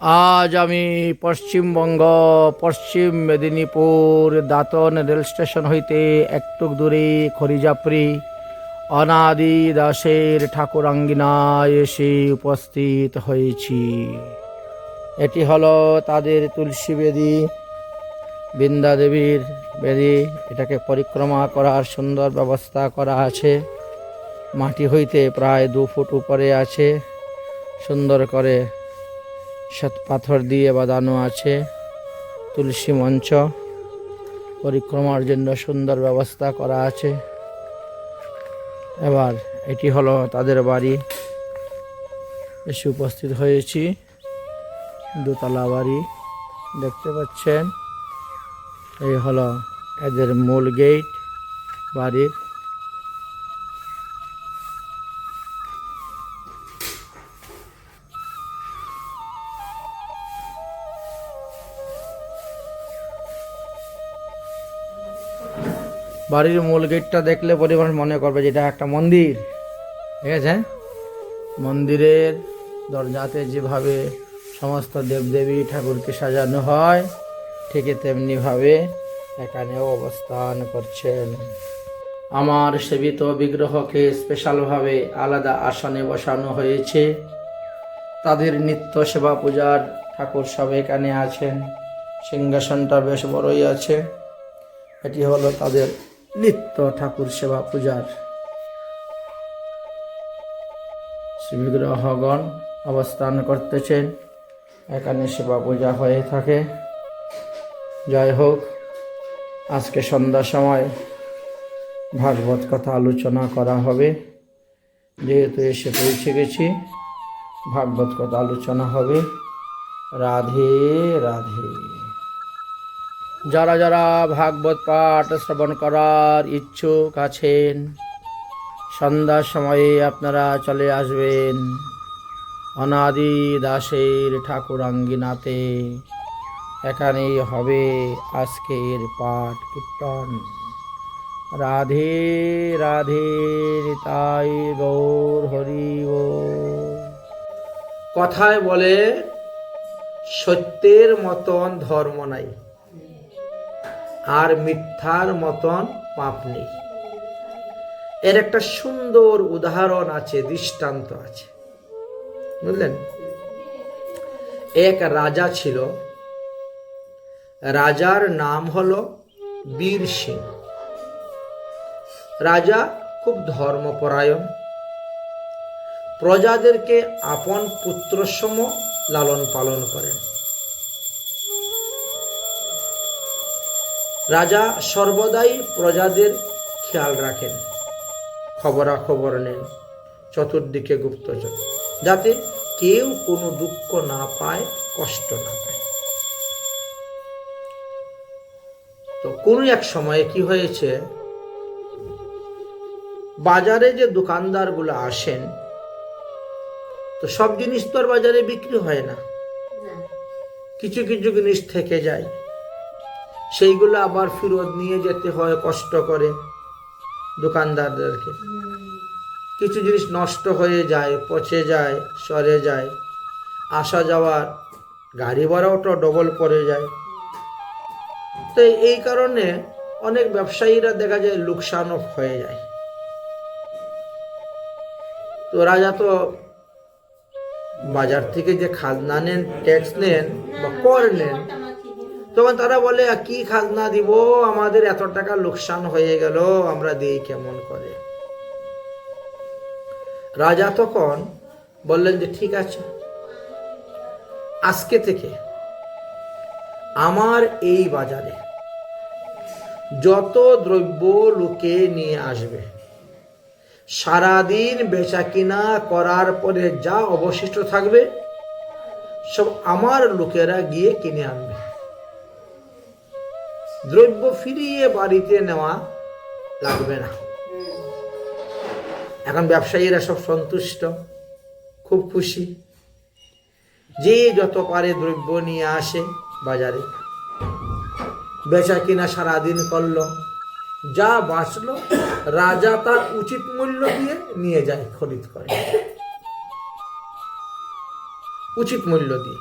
আজ আমি পশ্চিমবঙ্গ, পশ্চিম Medinipur Dantan rail station হইতে একটু দূরে খরিজাপ্রি। অনাদি দাসের ঠাকুরাঙ্গিনায় এসে উপস্থিত হয়েছি। এটি হলো তাদের তুলসী বেদী, বৃন্দা দেবীর বেদী। এটাকে পরিক্রমা করার সুন্দর ব্যবস্থা করা আছে। মাটি হইতে প্রায় দু ফুট উপরে আছে। সুন্দর করে শ্বেত পাথর দিয়ে বাঁধানো আছে, তুলসী মঞ্চ পরিক্রমার জন্য সুন্দর ব্যবস্থা করা আছে। এবার এটি হলো তাদের বাড়ি। এসে উপস্থিত হয়েছি। দোতলা বাড়ি দেখতে পাচ্ছেন। এই হলো এদের মূল গেট বাড়ির বাড়ির মূল গেটটা দেখলে পরিবার মনে করবে যেটা একটা মন্দির। ঠিক আছে? মন্দিরের দরজাতে যেভাবে সমস্ত দেবদেবী ঠাকুরকে সাজানো হয়, ঠিক তেমনিভাবে এখানেও অবস্থান করছেন। আমার সেবিত বিগ্রহকে স্পেশালভাবে আলাদা আসনে বসানো হয়েছে। তাদের নিত্য সেবা পূজার ঠাকুর সব এখানে আছেন। সিংহাসনটা বেশ বড়ই আছে। এটি হলো তাদের নিত্য ঠাকুর সেবা পূজার। শ্রীবিগ্রহগণ অবস্থান করতেছেন। এখানে সেবা পূজা হয়ে থাকে। যাই হোক, আজকে সন্ধ্যার সময় ভাগবত কথা আলোচনা করা হবে। যেহেতু এসে পৌঁছে গেছি, ভাগবত কথা আলোচনা হবে। রাধে রাধে। যারা যারা ভাগবত পাঠ শ্রবণ করার ইচ্ছুক আছেন, সন্ধ্যার সময়ে আপনারা চলে আসবেন অনাদি দাসের ঠাকুরাঙ্গিনাতে। এখানেই হবে আজকের পাঠ কীর্তন। রাধে রাধে, তাই গৌর হরি কথায় বলে সত্যের মতন ধর্ম নাই। আর মিথ্যার মতন পাপ নেই। এর একটা সুন্দর উদাহরণ আছে, দৃষ্টান্ত আছে। বুঝলেন? এক রাজা ছিল। রাজার নাম হলো বীর সিং। রাজা খুব ধর্মপরায়ণ। প্রজাদেরকে আপন পুত্রসম লালন পালন করেন। রাজা সর্বদাই প্রজাদের খেয়াল রাখেন। খবরাখবর নেন চতুর্দিকে গুপ্তচর যাতে কেউ কোনো দুঃখ না পায় কষ্ট না পায়। তো কোনো এক সময়ে কি হয়েছে? বাজারে যে দোকানদারগুলো আসেন তো সব জিনিস তো আর বাজারে বিক্রি হয় না। কিছু কিছু জিনিস থেকে যায়। সেইগুলো আবার ফেরত নিয়ে যেতে হয়, কষ্ট করে দোকানদারদেরকে। কিছু জিনিস নষ্ট হয়ে যায়, পচে যায়, সরে যায়, আসা যাওয়ার গাড়ি ভাড়াওটা ডবল পড়ে যায়। তো এই কারণে অনেক ব্যবসায়ীরা দেখা যায় লোকসানও হয়ে যায়। তো রাজা তো বাজার থেকে যে খাজনা নেন ট্যাক্স নেন বা কর নেন তখন তারা বলে কি খাজনা দিব? আমাদের এত টাকা লোকসান হয়ে গেল, আমরা দিই কেমন করে? রাজা তখন বললেন যে, ঠিক আছে। আজকে থেকে আমার এই বাজারে যত দ্রব্য লোকে নিয়ে আসবে, সারাদিন বেচা কিনা করার পরে যা অবশিষ্ট থাকবে, সব আমার লোকেরা গিয়ে কিনে আনবে। দ্রব্য ফিরিয়ে বাড়িতে নেওয়া লাগবে না। এখন ব্যবসায়ীরা সব সন্তুষ্ট খুব খুশি। যে যত পারে দ্রব্য নিয়ে আসে বাজারে। বেচা কিনা সারাদিন করল যা বাঁচলো রাজা তার উচিত মূল্য দিয়ে নিয়ে যায় খরিদ করে। উচিত মূল্য দিয়ে।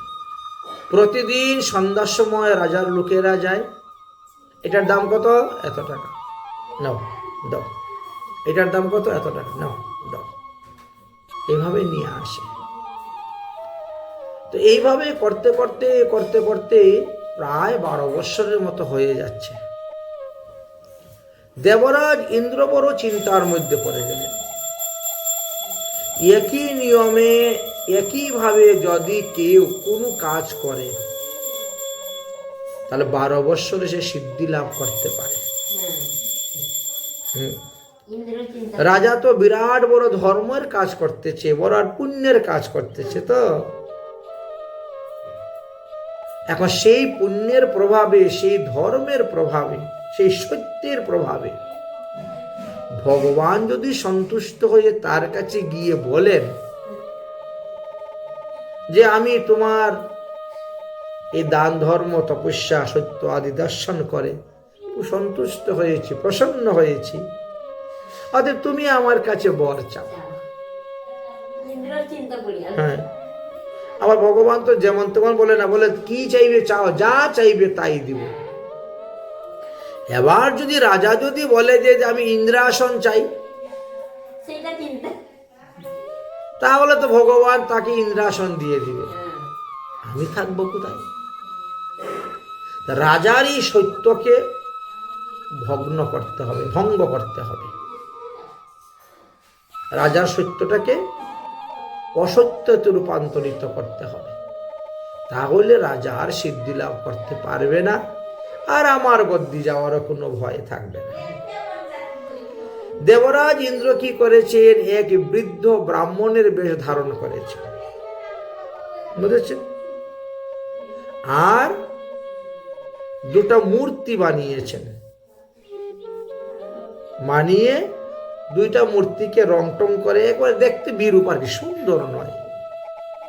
প্রতিদিন সন্ধ্যার সময় রাজার লোকেরা যায় এটার দাম কত? এত টাকা। নাও, দাও। এটার দাম কত? এত টাকা। নাও, দাও। এইভাবে নিয়ে আসে। তো এইভাবে করতে করতে করতে করতে প্রায় বারো বৎসরের মতো হয়ে যাচ্ছে। দেবরাজ ইন্দ্র বড় চিন্তার মধ্যে পড়ে গেলেন। একই নিয়মে, একইভাবে যদি কেউ কোনো কাজ করে তাহলে বারো বৎসরে সে সিদ্ধি লাভ করতে পারে। রাজা তো বিরাট বড় ধর্মের কাজ করতেছে, বড় আর পুণ্যের কাজ করতেছে তো। এখন সেই পুণ্যের প্রভাবে, সেই ধর্মের প্রভাবে, সেই সত্যের প্রভাবে ভগবান যদি সন্তুষ্ট হয়ে তার কাছে গিয়ে বলেন যে আমি তোমার এই দান ধর্ম, তপস্যা, সত্য আদি দর্শন করে। সন্তুষ্ট হয়েছি, প্রসন্ন হয়েছি। অতএব তুমি আমার কাছে বর চাও। হ্যাঁ। আবার ভগবান তো যেমন তেমন বলে না, বলে কি চাইবে চাও, যা চাইবে তাই দিব। এবার যদি রাজা যদি বলে যে আমি ইন্দ্রাসন চাই, তাহলে তো ভগবান তাকে ইন্দ্রাসন দিয়ে দিবে। আমি থাকব কোথায়? তা রাজার এই সত্যকে ভগ্ন করতে হবে, ভঙ্গ করতে হবে। রাজার সত্যটাকে অসত্যতে রূপান্তরিত করতে হবে। তাহলে রাজা আর সিদ্ধি লাভ করতে পারবে না, আর আমার গদ্দি যাওয়ারও কোনো ভয় থাকবে না। দেবরাজ ইন্দ্র কি করেছেন? এক বৃদ্ধ ব্রাহ্মণের বেশ ধারণ করেছেন। বুঝেছেন? আর দুটো মূর্তি বানিয়েছেন। বানিয়ে দুইটা মূর্তিকে রং টং করে একবার দেখতে বিরূপ আর কি সুন্দর নয়।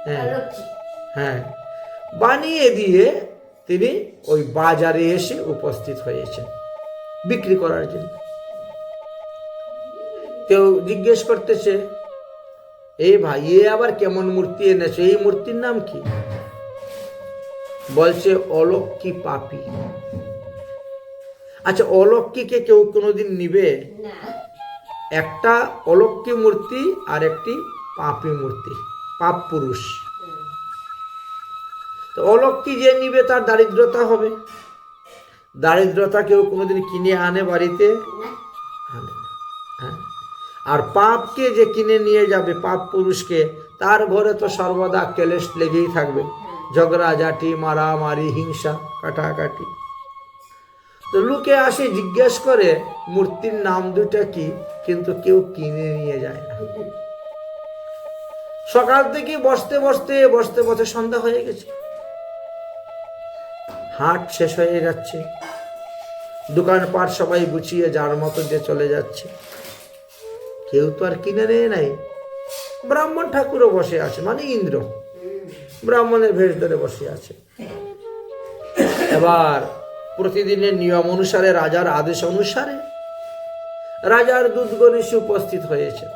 হ্যাঁ হ্যাঁ। বানিয়ে দিয়ে তিনি ওই বাজারে এসে উপস্থিত হয়েছেন বিক্রি করার জন্য। কেউ জিজ্ঞেস করতেছে, এ ভাই, এ আবার কেমন মূর্তি এনেছে? এই মূর্তির নাম কি? বলছে অলক্ষী পাপি? আচ্ছা অলক্ষীকে কেউ কোনোদিন নিবে? একটা অলক্ষী মূর্তি আর একটি পাপি মূর্তি পাপ পুরুষ। তো অলক্ষী যে নিবে তার দারিদ্রতা হবে? দারিদ্রতা কেউ কোনোদিন কিনে আনে বাড়িতে? আনে হ্যাঁ? আর পাপকে যে কিনে নিয়ে যাবে পাপ পুরুষকে তার ঘরে তো সর্বদা কেলেশ লেগেই থাকবে। ঝগড়াঝাটি মারামারি, হিংসা, কাটাকাটি। তো লোকে আসে জিজ্ঞেস করে, মূর্তির নাম দুটা কি? কিন্তু কেউ কিনে নিয়ে যায় না। সকাল থেকে বসতে বসতে বসতে বসতে সন্ধ্যা হয়ে গেছে। হাট শেষ হয়ে যাচ্ছে। দোকানপাট সবাই গুছিয়ে যার মতো যে চলে যাচ্ছে। কেউ তো আর কিনে নেয় নাই। ব্রাহ্মণ ঠাকুরও বসে আছে মানে ইন্দ্র। ব্রাহ্মণের ভেষ ধরে বসে আছে। এবার প্রতিদিনের নিয়ম অনুসারে, রাজার আদেশ অনুসারে, রাজার দুধগণ এসে উপস্থিত হয়েছে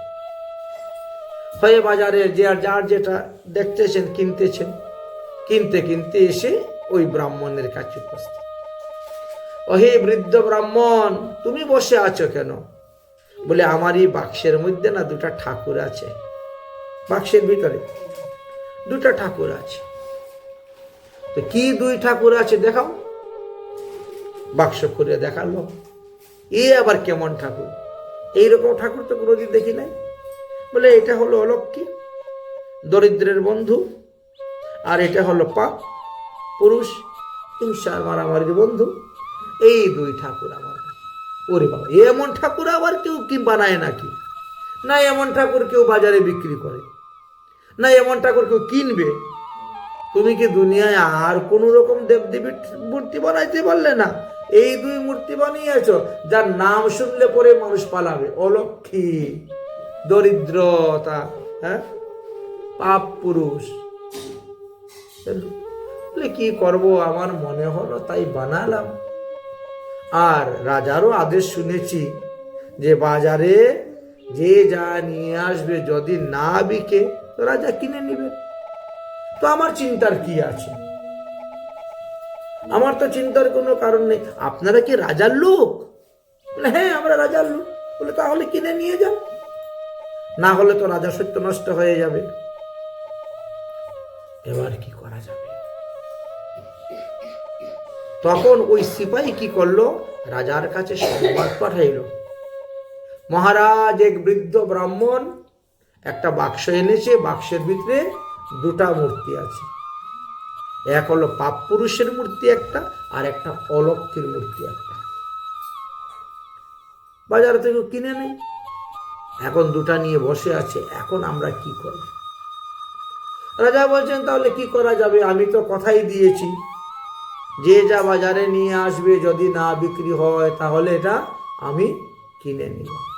হয়ে বাজারে যে আর যার যেটা দেখতেছেন, কিনতেছেন, কিনতে কিনতে এসে ওই ব্রাহ্মণের কাছে উপস্থিত। ওহে বৃদ্ধ ব্রাহ্মণ, তুমি বসে আছো কেন? বলে আমার এই বাক্সের মধ্যে না দুটা ঠাকুর আছে। বাক্সের ভিতরে দুটা ঠাকুর আছে। তো কি দুই ঠাকুর আছে দেখাও। বাক্স করে দেখাল এ আবার কেমন ঠাকুর? এইরকম ঠাকুর তো কোনোদিন দেখি নাই। বলে এটা হলো অলক্ষী দরিদ্রের বন্ধু, আর এটা হলো পাপ, পুরুষ, হিংসার মারামারির বন্ধু। এই দুই ঠাকুর আমার। ওরে বাবা, এমন ঠাকুর আবার কেউ কি বানায় নাকি? না, এমন ঠাকুর কেউ বাজারে বিক্রি করে। না এমন ঠাকুর কেউ কিনবে। তুমি কি দুনিয়ায় আর কোন রকম দেবদেবীর মূর্তি বানাইতে পারলে না? এই দুই মূর্তি বানিয়েছ, যার নাম শুনলে পরে মানুষ পালাবে। অলক্ষী, দরিদ্রতা হ্যাঁ? পাপ পুরুষ। কি করব? আমার মনে হলো তাই বানালাম। আর রাজারও আদেশ শুনেছি যে, বাজারে যে যা নিয়ে আসবে, যদি না বিকে তো রাজা কিনে নেবে। তো আমার চিন্তার কি আছে? আমার তো চিন্তার কোনো কারণ নেই। আপনারা কি রাজার লোক? হ্যাঁ আমরা রাজার লোক। বলে, তাহলে কিনে নিয়ে যান। না হলে তো রাজা সত্য নষ্ট হয়ে যাবে। এবার কি করা যাবে? তখন ওই সিপাহী কি করল? রাজার কাছে সংবাদ পাঠাইল। মহারাজ এক বৃদ্ধ ব্রাহ্মণ একটা বাক্স এনেছে, বাক্সের ভিতরে দুটা মূর্তি আছে। এক হলো পাপ পুরুষের মূর্তি একটা, আর একটা অলক্ষীর মূর্তি একটা। বাজার থেকে কিনে নেই। এখন দুটা নিয়ে বসে আছে, এখন আমরা কি করব? রাজা বলছেন, তাহলে কি করা যাবে? আমি তো কথাই দিয়েছি। যে যা বাজারে নিয়ে আসবে, যদি না বিক্রি হয়, তাহলে এটা আমি কিনে নিব।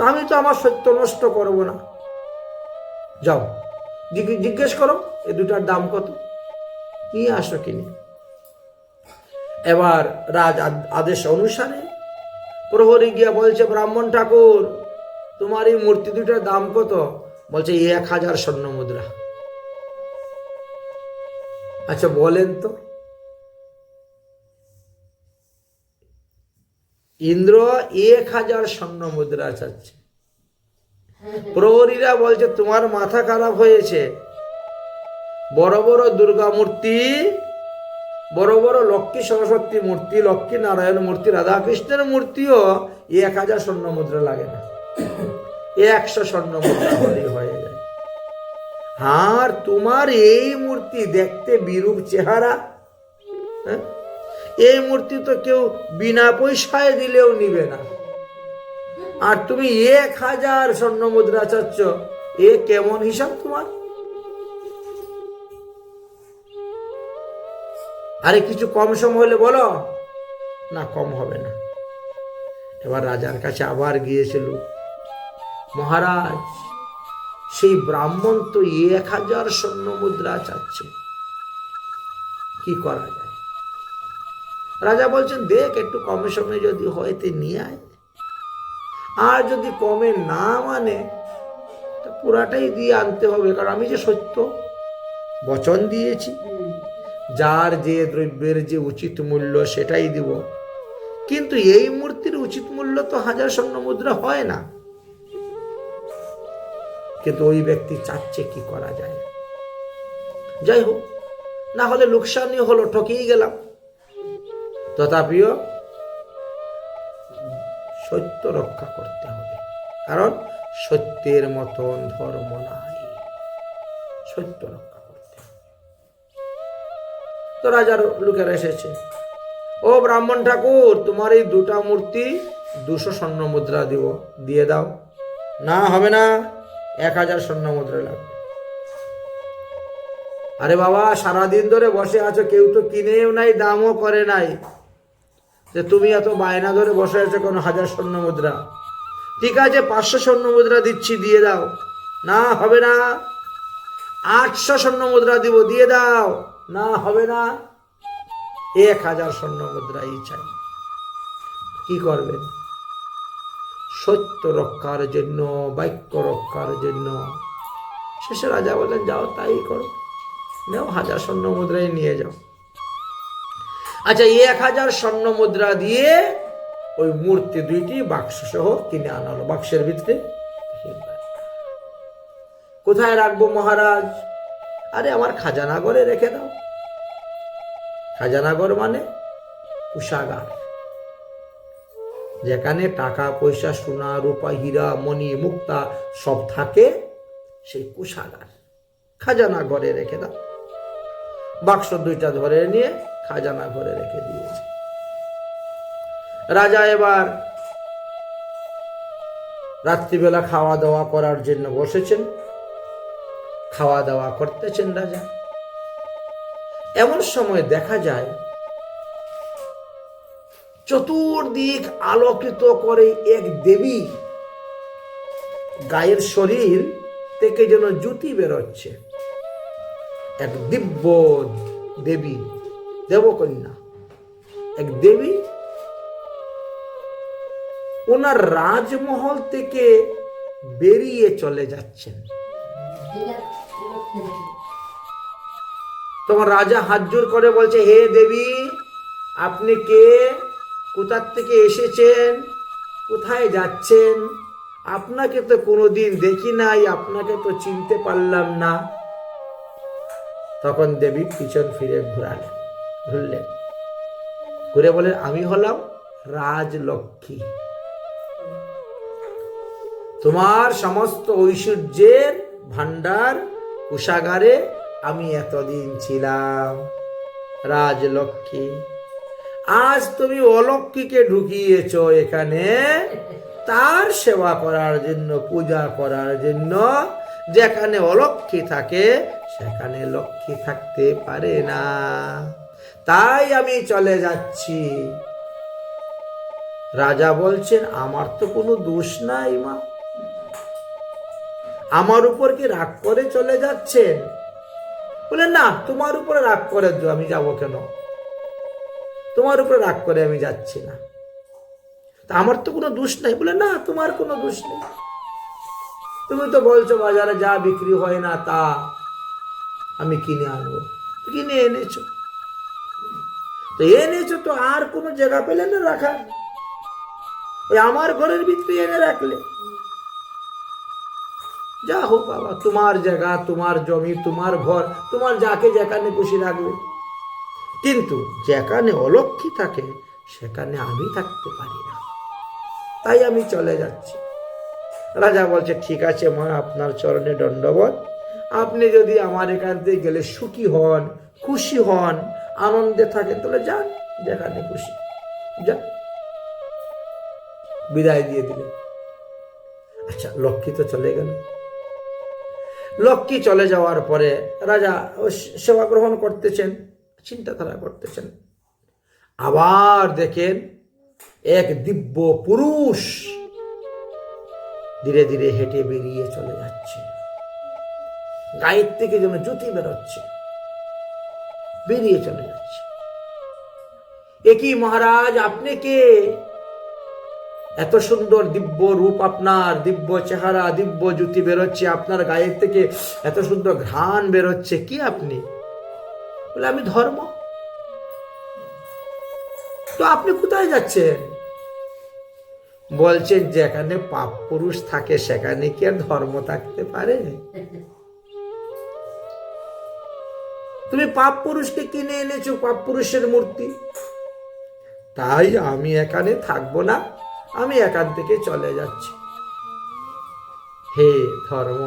আমি তো আমার সত্য নষ্ট করব না। যাও জিজ্ঞে- জিজ্ঞেস করো, এ দুটার দাম কত? নিয়ে আসো কিনে? এবার রাজ আদ- আদেশ অনুসারে প্রহরী গিয়া বলছে, ব্রাহ্মণ ঠাকুর, তোমার এই মূর্তি দুটার দাম কত? বলছে এক হাজার স্বর্ণ মুদ্রা। আচ্ছা বলেন তো। ইন্দ্র এক হাজার স্বর্ণ মুদ্রা চাচ্ছে। প্রহরীরা বলছে, তোমার মাথা খারাপ হয়েছে। বড় বড় দুর্গা মূর্তি, বড় বড় লক্ষ্মী সরস্বতী মূর্তি, লক্ষ্মী নারায়ণ মূর্তি, রাধাকৃষ্ণের মূর্তিও এক হাজার স্বর্ণ মুদ্রা লাগে না। একশো স্বর্ণ মুদ্রা হয়ে যায়। আর তোমার এই মূর্তি দেখতে বিরূপ চেহারা। হ্যাঁ? এই মূর্তি তো কেউ বিনা পয়সায় দিলেও নিবে না। আর তুমি এক হাজার স্বর্ণ মুদ্রা চাচ্ছ, এ কেমন হিসাব তোমার? আরে কিছু কম সম হলে বলো। না, কম হবে না। এবার রাজার কাছে আবার গিয়েছিল। মহারাজ, সেই ব্রাহ্মণ তো এক হাজার স্বর্ণ মুদ্রা চাচ্ছে। কি করা যায়? রাজা বলছেন, দেখ, একটু কমে সমে যদি হয়, তে নিয়ে আয়। আর যদি কমে না মানে পুরাটাই দিয়ে আনতে হবে। কারণ আমি যে সত্য বচন দিয়েছি, যার যে দ্রব্যের যে উচিত মূল্য, সেটাই দিব। কিন্তু এই মূর্তির উচিত মূল্য তো হাজার স্বর্ণ মুদ্রা হয় না। কিন্তু ওই ব্যক্তি চাচ্ছে কি করা যায়। যাই হোক, না হলে লোকসানই হলো, ঠকেই গেলাম। তথাপিও সত্য রক্ষা করতে হবে। কারণ সত্যের মতন ধর্ম নাই। সত্য রক্ষা করতে তো রাজার লোকেরা এসেছে। ও ব্রাহ্মণ ঠাকুর, তোমার এই দুটা মূর্তি দুশো স্বর্ণ মুদ্রা দিব, দিয়ে দাও। না, হবে না, এক হাজার স্বর্ণ মুদ্রা লাগবে। আরে বাবা, সারাদিন ধরে বসে আছো, কেউ তো কিনেও নাই, দামও করে নাই। যে তুমি এত বায়না ধরে বসে আছো কোনো? হাজার স্বর্ণ মুদ্রা। ঠিক আছে, পাঁচশো স্বর্ণ মুদ্রা দিচ্ছি, দিয়ে দাও। না, হবে না। আটশো স্বর্ণ মুদ্রা দিব, দিয়ে দাও। না, হবে না। এক হাজার স্বর্ণ মুদ্রাই চাই। কি করবেন? সত্য রক্ষার জন্য, বাক্য রক্ষার জন্য। শেষে রাজা বলেন যাও তাই করো। নেও, হাজার স্বর্ণ মুদ্রাই নিয়ে যাও। আচ্ছা এক হাজার স্বর্ণ মুদ্রা দিয়ে ওই মূর্তি দুইটি বাক্স সহ কিনে আনা হলো। বাক্সের ভিতরে কোথায় রাখব মহারাজ? আরে, আমার খাজানাগরে রেখে দাও। খাজানাগর মানে কুষাগার। যেখানে টাকা, পয়সা, সোনা, রূপা, হীরা, মণি, মুক্তা সব থাকে সেই কুষাগার। খাজানা ঘরে রেখে দাও। বাক্স দুইটা ধরে নিয়ে খাজানা ঘরে রেখে দিয়েছে। রাজা এবার রাত্রিবেলা খাওয়া দাওয়া করার জন্য বসেছেন। খাওয়া দাওয়া করতেছেন রাজা। এমন সময় দেখা যায়, চতুর্দিক আলোকিত করে এক দেবী গায়ের শরীর থেকে যেন জ্যোতি বেরোচ্ছে। এক দিব্য দেবী দেবকন্যা এক দেবী ওনার রাজমহল থেকে বেরিয়ে চলে যাচ্ছেন। তখন রাজা হাত জোর করে বলছে, হে দেবী, আপনি কে? কোথার থেকে এসেছেন? কোথায় যাচ্ছেন? আপনাকে তো কোনোদিন দেখি নাই, আপনাকে তো চিনতে পারলাম না। তখন দেবী পিছন ফিরে ঘুরালেন। ঘুরলেন ঘুরে বলেন, আমি হলাম রাজলক্ষ্মী। তোমার সমস্ত ঐশ্বর্যের ভান্ডার কুষাগারে আমি এতদিন ছিলাম, রাজলক্ষ্মী। আজ তুমি অলক্ষ্মীকে ঢুকিয়েছ এখানে। তার সেবা করার জন্য, পূজা করার জন্য যেখানে অলক্ষ্মী থাকে, সেখানে লক্ষ্মী থাকতে পারে না। তাই আমি চলে যাচ্ছি। রাজা বলছেন, আমার তো কোনো দোষ নাই মা। আমার উপর কি রাগ করে চলে যাচ্ছেন? বলে না, তোমার উপরে রাগ করে আমি যাব কেন? তোমার উপরে রাগ করে আমি যাচ্ছি না। তা আমার তো কোনো দোষ নাই। বলে না, তোমার কোনো দোষ নেই। তুমি তো বলছো, বাজারে যা বিক্রি হয় না তা আমি কিনে আনব। কিনে এনেছো। তো এনেছো তো আর কোনো জায়গা পেলে না রাখার ওই আমার ঘরের ভিতরে এনে রাখলে। যা হোক বাবা, তোমার জায়গা, তোমার জমি, তোমার ঘর, তোমার যাকে যেখানে খুশি রাখবে কিন্তু যেখানে অলক্ষী থাকে, সেখানে আমি থাকতে পারি না। তাই আমি চলে যাচ্ছি। রাজা বলছে, ঠিক আছে মা, আপনার চরণে দণ্ডবত আপনি যদি আমার এখান থেকে গেলে সুখী হন, খুশি হন আনন্দে থাকেন তাহলে যান যেখানে খুশি। যান বিদায় দিয়ে দিলেন আচ্ছা লক্ষ্মী তো চলে গেল। লক্ষ্মী চলে যাওয়ার পরে রাজা সেবা গ্রহণ করতেছেন, চিন্তাধারা করতেছেন। আবার দেখেন এক দিব্য পুরুষ ধীরে ধীরে হেঁটে বেরিয়ে চলে যাচ্ছে। গায়ের থেকে যেন জ্যোতি বেরোচ্ছে। বেরিয়ে চলে যাচ্ছে। একই মহারাজ, আপনি কে? এত সুন্দর দিব্য রূপ আপনার, দিব্য চেহারা, দিব্য জ্যোতি বেরোচ্ছে আপনার গায়ের থেকে, এত সুন্দর ঘ্রাণ বেরোচ্ছে, কি আপনি? বলে, আমি ধর্ম। তো আপনি কোথায় যাচ্ছেন? বলছেন, যেখানে পাপ পুরুষ থাকে, সেখানে কি আর ধর্ম থাকতে পারে? তুমি পাপ পুরুষকে কিনে এনেছো, পাপ পুরুষের মূর্তি। তাই আমি এখানে থাকব না, আমি এখান থেকে চলে যাচ্ছি। হে ধর্ম,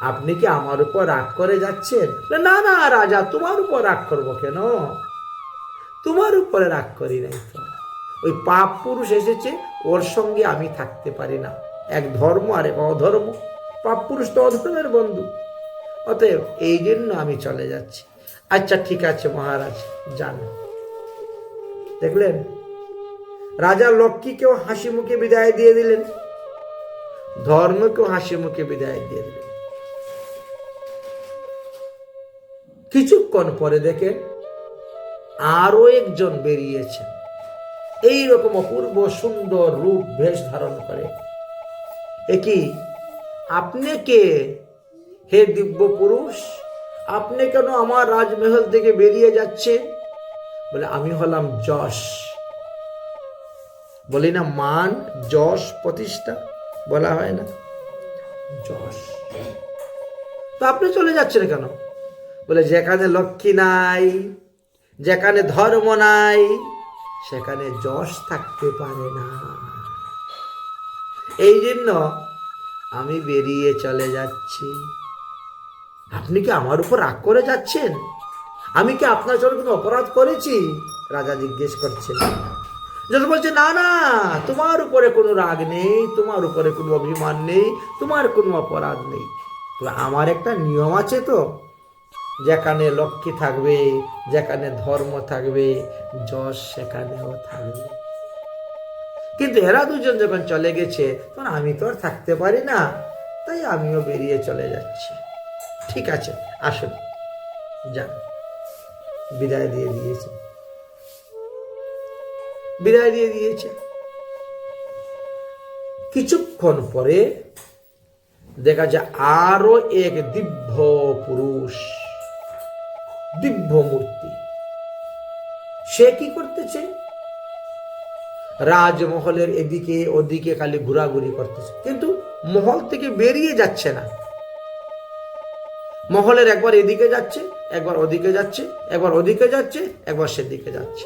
আপনি কি আমার উপর রাগ করে যাচ্ছেন? না না রাজা, তোমার উপর রাগ করব কেন? তোমার উপরে রাগ করি নাই তো। ওই পাপ পুরুষ এসেছে, ওর সঙ্গে আমি থাকতে পারি না। এক ধর্ম আর এক অধর্ম। পাপ পুরুষ তো অধর্মের বন্ধু। অতএব এই জন্য আমি চলে যাচ্ছি। আচ্ছা ঠিক আছে মহারাজ, যান। দেখলেন? রাজা লক্ষ্মীকেও হাসি মুখে বিদায় দিয়ে দিলেন। ধর্মকেও হাসি মুখে বিদায় দিয়ে দিলেন। কিছুক্ষণ পরে দেখেন আরও একজন বেরিয়েছেন। এই রকম অপূর্ব সুন্দর রূপ বেশ ধারণ করে। একই আপনি কে? হে দিব্য পুরুষ আপনি কেন আমার রাজমহল থেকে বেরিয়ে যাচ্ছে? বলে, আমি হলাম যশ। বলি না, মান, যশ প্রতিষ্ঠা বলা হয় না। যশ। তো আপনি চলে যাচ্ছেন কেন? বলে, যেখানে লক্ষ্মী নাই, যেখানে ধর্ম নাই, সেখানে যশ থাকতে পারে না। এই জন্য আমি বেরিয়ে চলে যাচ্ছি। আপনি কি আমার উপর রাগ করে যাচ্ছেন? আমি কি আপনার জন্য কোনো অপরাধ করেছি? রাজা জিজ্ঞেস করছেন। যখন বলছে, না না, তোমার উপরে কোনো রাগ নেই, তোমার উপরে কোনো অভিমান নেই, তোমার কোনো অপরাধ নেই। তো আমার একটা নিয়ম আছে তো, যেখানে লক্ষ্মী থাকবে, যেখানে ধর্ম থাকবে, যশ সেখানেও থাকবে। কিন্তু এরা দুজন যখন চলে গেছে, তখন আমি তো আর থাকতে পারি না, তাই আমিও বেরিয়ে চলে যাচ্ছি। ঠিক আছে, আসুন। যান। বিদায় দিয়ে দিয়েছে। বিদায় দিয়ে দিয়েছে। কিছুক্ষণ পরে দেখা যায় আরও এক দিব্য পুরুষ, দিব্য মূর্তি। সে কি করতেছে? রাজমহলের এদিকে ওদিকে খালি ঘোরাঘুরি করতেছে। কিন্তু মহল থেকে বেরিয়ে যাচ্ছে না। মহলের একবার এদিকে যাচ্ছে, একবার ওদিকে যাচ্ছে, একবার ওদিকে যাচ্ছে, একবার সেদিকে যাচ্ছে।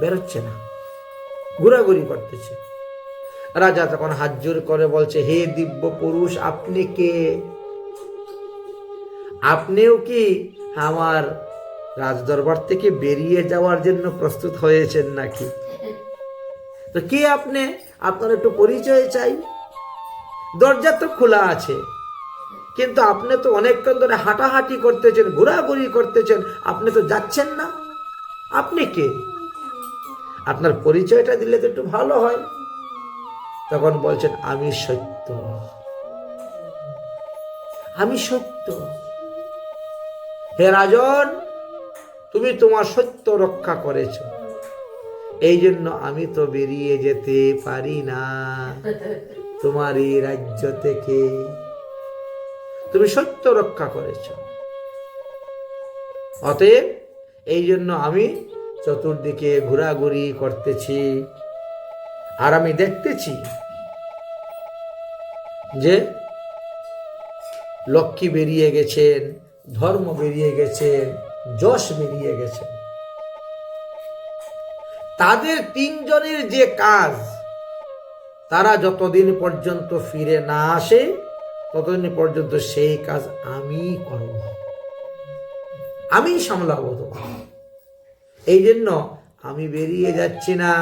বেরোচ্ছে না। ঘোরাঘুরি করতেছে। রাজা তখন হাত জোর করে বলছে, হে দিব্য পুরুষ, আপনি কে? আপনিও কি আমার রাজদরবার থেকে বেরিয়ে যাওয়ার জন্য প্রস্তুত হয়েছেন নাকি? তো কে আপনি? আপনার একটু পরিচয় চাই। দরজা তো খোলা আছে। কিন্তু আপনি তো অনেকক্ষণ ধরে হাঁটাহাঁটি করতেছেন, ঘোরাঘুরি করতেছেন, আপনি তো যাচ্ছেন না। আপনি কে? আপনার পরিচয়টা দিলে তো একটু ভালো হয়। তখন বলছেন, আমি সত্য। আমি সত্য। হে রাজন, তুমি তোমার সত্য রক্ষা করেছ। এই জন্য আমি তো বেরিয়ে যেতে পারি না। তোমার এই রাজ্য থেকে তুমি সত্য রক্ষা করেছ। অতএব এই জন্য আমি চতুর্দিকে ঘোরাঘুরি করতেছি আর আমি দেখতেছি যে লক্ষ্মী বেরিয়ে গেছেন, ধর্ম বেরিয়ে গেছেন, যশ বেরিয়ে গেছেন তাদের তিনজনের যে কাজ, তারা যতদিন পর্যন্ত ফিরে না আসে ততদিন পর্যন্ত সেই কাজ আমি করব। আমি সামলাবো এই জন্য আমি বেরিয়ে যাচ্ছি না।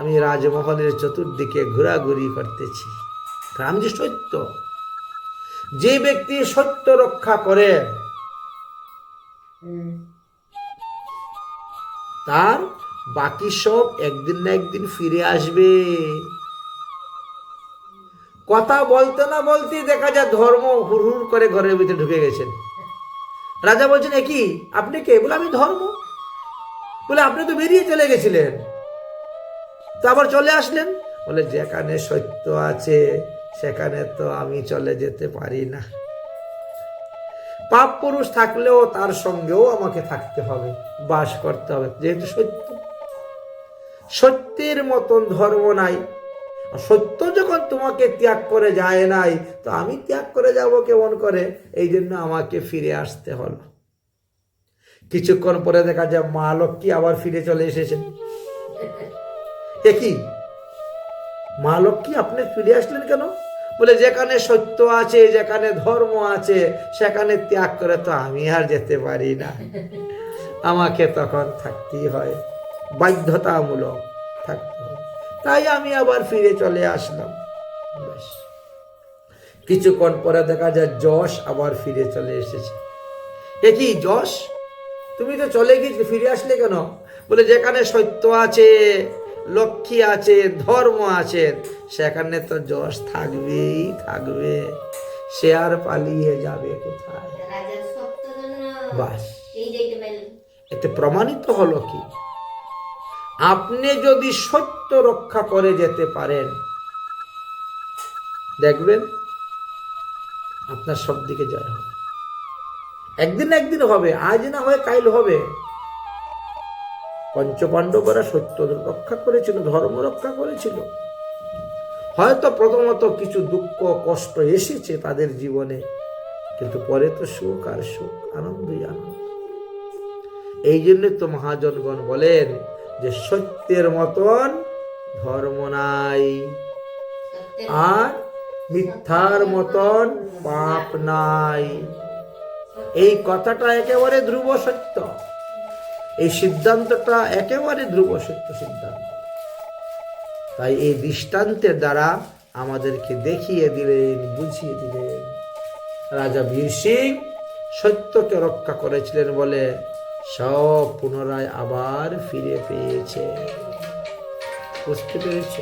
আমি রাজমহলের চতুর্দিকে ঘোরাঘুরি করতেছি। আমি যে সত্য। যে ব্যক্তি সত্য রক্ষা করে, তার বাকি সব একদিন না একদিন ফিরে আসবে। কথা বলতে না বলতেই দেখা যায় ধর্ম হুর হুর করে ঘরের ভিতরে ঢুকে গেছেন। রাজা বলছেন, "এ কি? আপনি কে? বলে, আমি ধর্ম। বলে, আপনি তো বেরিয়ে চলে গেছিলেন। তো আবার চলে আসলেন। বলে, যেখানে সত্য আছে, সেখানে তো আমি চলে যেতে পারি না। পাপ পুরুষ থাকলেও তার সঙ্গেও আমাকে থাকতে হবে, বাস করতে হবে। যেহেতু সত্য। সত্যের মতন ধর্ম নাই। সত্য যখন তোমাকে ত্যাগ করে যায় নাই, তো আমি ত্যাগ করে যাব কেমন করে? এই জন্য আমাকে ফিরে আসতে হলো। কিছুক্ষণ পরে দেখা যায় মা লক্ষ্মী আবার ফিরে চলে এসেছেন। এ কি? মা লক্ষ্মী, আপনি ফিরে আসলেন কেন? বলে, যেখানে সত্য আছে, যেখানে ধর্ম আছে, সেখানে ত্যাগ করে তো আমি আর যেতে পারি না। আমাকে তখন থাকতেই হয়। বাধ্যতামূলক। তাই আমি আবার ফিরে চলে আসলাম। ব্যাস। কিছুক্ষণ পরে দেখা যায় যশ আবার ফিরে চলে এসেছে। এ কি যশ? তুমি তো চলে গিয়েছিলে ফিরে আসলে কেন? বলে যেখানে সত্য আছে লক্ষ্মী আছে ধর্ম আছে সেখানে তো যশ থাকবেই থাকবে। সে আর পালিয়ে যাবে কোথায়? বাস। এতে প্রমাণিত হলো কি? আপনি যদি সত্য রক্ষা করে যেতে পারেন। দেখবেন, আপনার সব দিকে জয় হবে। একদিন একদিন হবে, আজ না হয় কাইল হবে। পঞ্চপাণ্ডবরা সত্য রক্ষা করেছিল, ধর্ম রক্ষা করেছিল। হয়তো প্রথমত কিছু দুঃখ, কষ্ট এসেছে তাদের জীবনে, কিন্তু পরে তো সুখ আর সুখ, আনন্দই আনন্দ। এই জন্য তো মহাজনগণ বলেন যে সত্যের মতন ধর্ম নাই। আর মিথ্যার মতন পাপ নাই। এই কথাটা একেবারে ধ্রুব সত্য। এই সিদ্ধান্তটা একেবারে ধ্রুব সত্য সিদ্ধান্ত। তাই এই দৃষ্টান্তের দ্বারা আমাদেরকে দেখিয়ে দিলেন, বুঝিয়ে দিলেন। রাজা বীর সিং সত্যকে রক্ষা করেছিলেন বলে সব পুনরায় আবার ফিরে পেয়েছে। বুঝতে পেরেছে